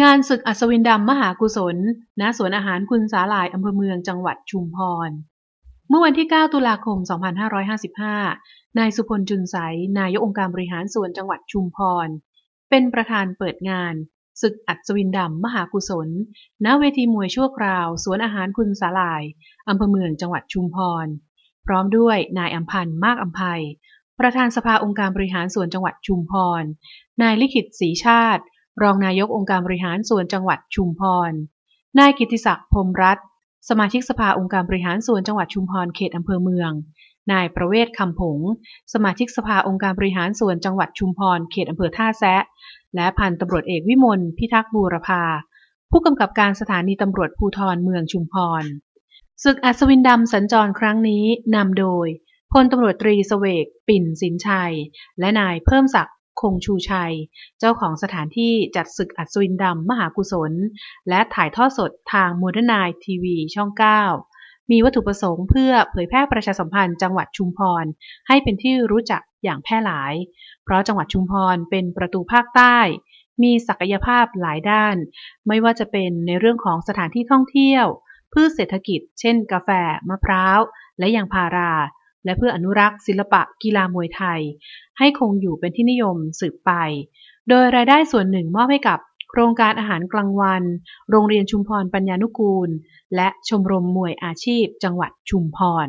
งานศึกอัศวินดำมหากุศล ณ สวนอาหารคุณสาลายอำเภอเมืองจังหวัดชุมพร เมื่อวันที่ 9 ตุลาคม 2555 นายสุพลจุนใส นายกองค์การบริหารส่วนจังหวัดชุมพร เป็นประธานเปิดงานศึกอัศวินดำมหากุศล ณ เวทีมวยชั่วคราว สวนอาหารคุณสาลายอำเภอเมืองจังหวัดชุมพร พร้อมด้วยนายอัมพันธ์มากอัมภัยประธานสภาองค์การบริหารส่วนจังหวัดชุมพร นายลิขิตศรีชาติ รองนายกองค์การบริหารส่วนจังหวัดชุมพร นายกิติศักดิ์พรมรัตน์สมาชิกสภาองค์การบริหารส่วนจังหวัดชุมพรเขตอำเภอเมือง นายประเวศคำผง สมาชิกสภาองค์การบริหารส่วนจังหวัดชุมพรเขตอำเภอท่าแซะ และพันตำรวจเอกวิมลพิทักษ์บูรพา ผู้กำกับการสถานีตำรวจภูธรเมืองชุมพร ศึกอัศวินดำสัญจรครั้งนี้นำโดยพลตำรวจตรีสเวก ปิ่นสินชัย และนายเพิ่มศักดิ์ คงชูชัย เจ้าของสถานที่จัดศึกอัศวินดำมหากุศล และถ่ายทอดสดทางมเดิร์นไนทีวีช่อง 9 มีวัตถุประสงค์เพื่อเผยแพร่ประชาสัมพันธ์จังหวัดชุมพร ให้เป็นที่รู้จักอย่างแพร่หลาย เพราะจังหวัดชุมพรเป็นประตูภาคใต้ มีศักยภาพหลายด้าน ไม่ว่าจะเป็นในเรื่องของสถานที่ท่องเที่ยว พืชเศรษฐกิจ เช่น กาแฟ มะพร้าว และยางพารา และเพื่ออนุรักษ์ศิลปะกีฬามวยไทย ให้คงอยู่เป็นที่นิยมสืบไป โดยรายได้ส่วนหนึ่งมอบให้กับโครงการอาหารกลางวัน โรงเรียนชุมพรปัญญานุกูล และชมรมมวยอาชีพจังหวัดชุมพร